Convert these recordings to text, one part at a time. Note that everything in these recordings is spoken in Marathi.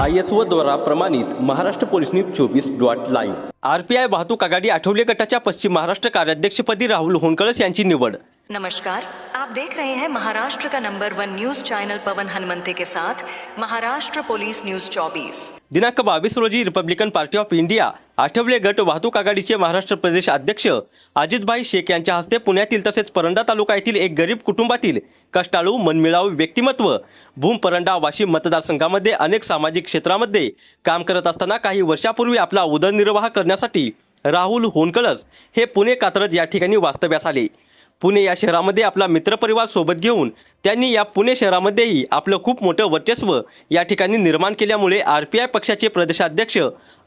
आय एस ओ द्वारा प्रमाणित महाराष्ट्र पोलीस न्यूज चोवीस डॉट लाईव्ह. आरपीआय वाहतूक आघाडी आठवले गटाच्या पश्चिम महाराष्ट्र कार्याध्यक्षपदी राहुल होणकळस यांची निवड. नमस्कार आप देख रहे हैं महाराष्ट्र का number one news channel Pawan Hanumante के साथ महाराष्ट्र पोलीस न्यूज 24 दिनांक बावीस रोजी Republican Party of India Athawale गट वाहतूक आघाडीचे महाराष्ट्र प्रदेश अध्यक्ष अजितभाई शेख यांच्या हस्ते पुण्यातील तसेच परंडा तालुका येथील एक गरीब कुटुंबातील कष्टाळू मनमिळावू व्यक्तिमत्व भूम परंडा वाशिम मतदारसंघामध्ये अनेक सामाजिक क्षेत्रामध्ये काम करत असताना काही वर्षापूर्वी आपला उदरनिर्वाह करण्यासाठी राहुल होनकळस हे पुणे कात्रज या ठिकाणी वास्तव्यास आले. पुणे या शहरामध्ये आपला मित्रपरिवार सोबत घेऊन त्यांनी या पुणे शहरामध्येही आपलं खूप मोठं वर्चस्व या ठिकाणी निर्माण केल्यामुळे आर पी आय पक्षाचे प्रदेशाध्यक्ष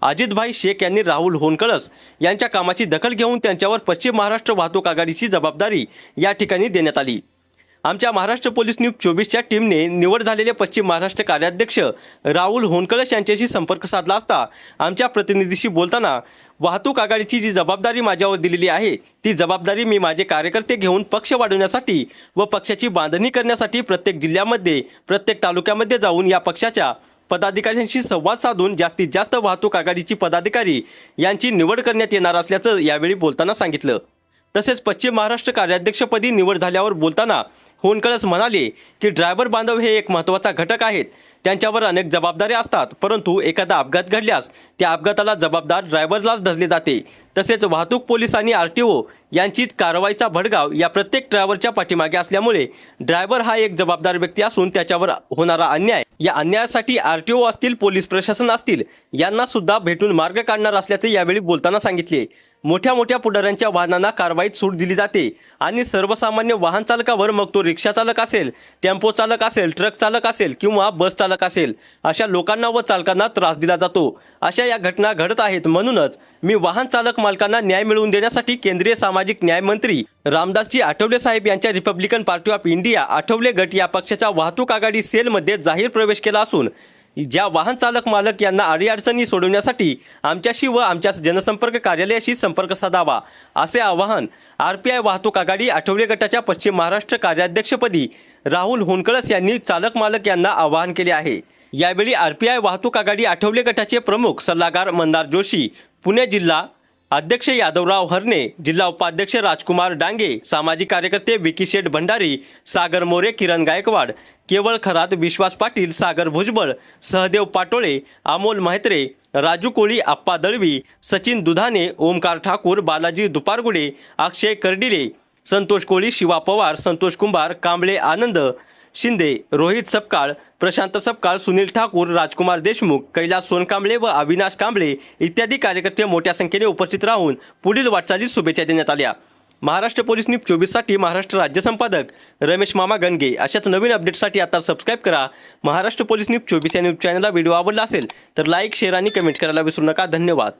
अजितभाई शेख यांनी राहुल होनकळस यांच्या कामाची दखल घेऊन त्यांच्यावर पश्चिम महाराष्ट्र वाहतूक आघाडीची जबाबदारी या ठिकाणी देण्यात आली. आमच्या महाराष्ट्र पोलीस न्यूज चोवीसच्या टीमने निवड झालेले पश्चिम महाराष्ट्र कार्याध्यक्ष राहुल होनकळस यांच्याशी संपर्क साधला असता आमच्या प्रतिनिधीशी बोलताना वाहतूक आघाडीची जी जबाबदारी माझ्यावर दिलेली आहे ती जबाबदारी मी माझे कार्यकर्ते घेऊन पक्ष वाढवण्यासाठी व पक्षाची बांधणी करण्यासाठी प्रत्येक जिल्ह्यामध्ये प्रत्येक तालुक्यामध्ये जाऊन या पक्षाच्या पदाधिकाऱ्यांशी संवाद साधून जास्तीत जास्त वाहतूक आघाडीची पदाधिकारी यांची निवड करण्यात येणार असल्याचं यावेळी बोलताना सांगितलं. तसेच पश्चिम महाराष्ट्र कार्याध्यक्षपदी निवड झाल्यावर बोलताना होनकळस म्हणाले की ड्रायव्हर बांधव हे एक महत्त्वाचा घटक आहेत. त्यांच्यावर अनेक जबाबदाऱ्या असतात परंतु एखादा अपघात घडल्यास त्या अपघाताला जबाबदार ड्रायव्हरलाच धरले जाते. तसेच वाहतूक पोलीस आणि आर टी ओ यांची कारवाईचा भडगाव या प्रत्येक ड्रायव्हरच्या पाठीमागे असल्यामुळे ड्रायव्हर हा एक जबाबदार व्यक्ती असून त्याच्यावर होणारा अन्याय. या अन्यायासाठी आर टी ओ असतील पोलीस प्रशासन असतील यांना सुद्धा भेटून मार्ग काढणार असल्याचे यावेळी बोलताना सांगितले. मोठ्या मोठ्या पुढाऱ्यांच्या वाहनांना कारवाईत सूट दिली जाते आणि सर्वसामान्य वाहन चालकावर मग तो रिक्षा चालक असेल टेम्पो चालक असेल ट्रक चालक असेल किंवा बस चालक असेल अशा लोकांना व चालकांना त्रास दिला जातो. अशा या घटना घडत आहेत म्हणूनच मी वाहन चालक मालकांना न्याय मिळवून देण्यासाठी केंद्रीय सामाजिक न्याय मंत्री रामदासजी आठवले साहेब यांच्या Republican Party of India Athawale गट या पक्षाच्या वाहतूक आघाडी सेलमध्ये जाहीर प्रवेश केला असून ज्या वाहन चालक मालक यांना अडीअडचणी सोडवण्यासाठी आमच्याशी व आमच्या जनसंपर्क कार्यालयाशी संपर्क साधावा असे आवाहन आर पी आय वाहतूक आघाडी आठवले गटाच्या पश्चिम महाराष्ट्र कार्याध्यक्षपदी राहुल होनकळस यांनी चालक मालक यांना आवाहन केले आहे. यावेळी आर पी आय वाहतूक आघाडी आठवले गटाचे प्रमुख सल्लागार मंदार जोशी पुणे जिल्हा अध्यक्ष यादवराव हरणे जिल्हा उपाध्यक्ष राजकुमार डांगे सामाजिक कार्यकर्ते विकी शेठ भंडारी सागर मोरे किरण गायकवाड केवळ खरात विश्वास पाटील सागर भुजबळ सहदेव पाटोळे अमोल म्हात्रे राजू कोळी आप्पा दळवी सचिन दुधाने ओमकार ठाकूर बालाजी दुपारगुडे अक्षय कर्डिले संतोष कोळी शिवा पवार संतोष कुंभार कांबळे आनंद शिंदे रोहित सपकाळ प्रशांत सपकाळ सुनील ठाकूर राजकुमार देशमुख कैलास सोनकांबळे व अविनाश कांबळे इत्यादी कार्यकर्ते मोठ्या संख्येने उपस्थित राहून पुढील वाटचालीस शुभेच्छा देण्यात आल्या. महाराष्ट्र पोलीस न्यूज चोवीससाठी महाराष्ट्र राज्य संपादक रमेश मामा गणगे. अशाच नवीन अपडेटसाठी आता सबस्क्राईब करा. महाराष्ट्र पोलीस न्यूज चोवीस या न्यूज चॅनलला व्हिडिओ आवडला असेल तर लाईक शेअर आणि कमेंट करायला विसरू नका. धन्यवाद.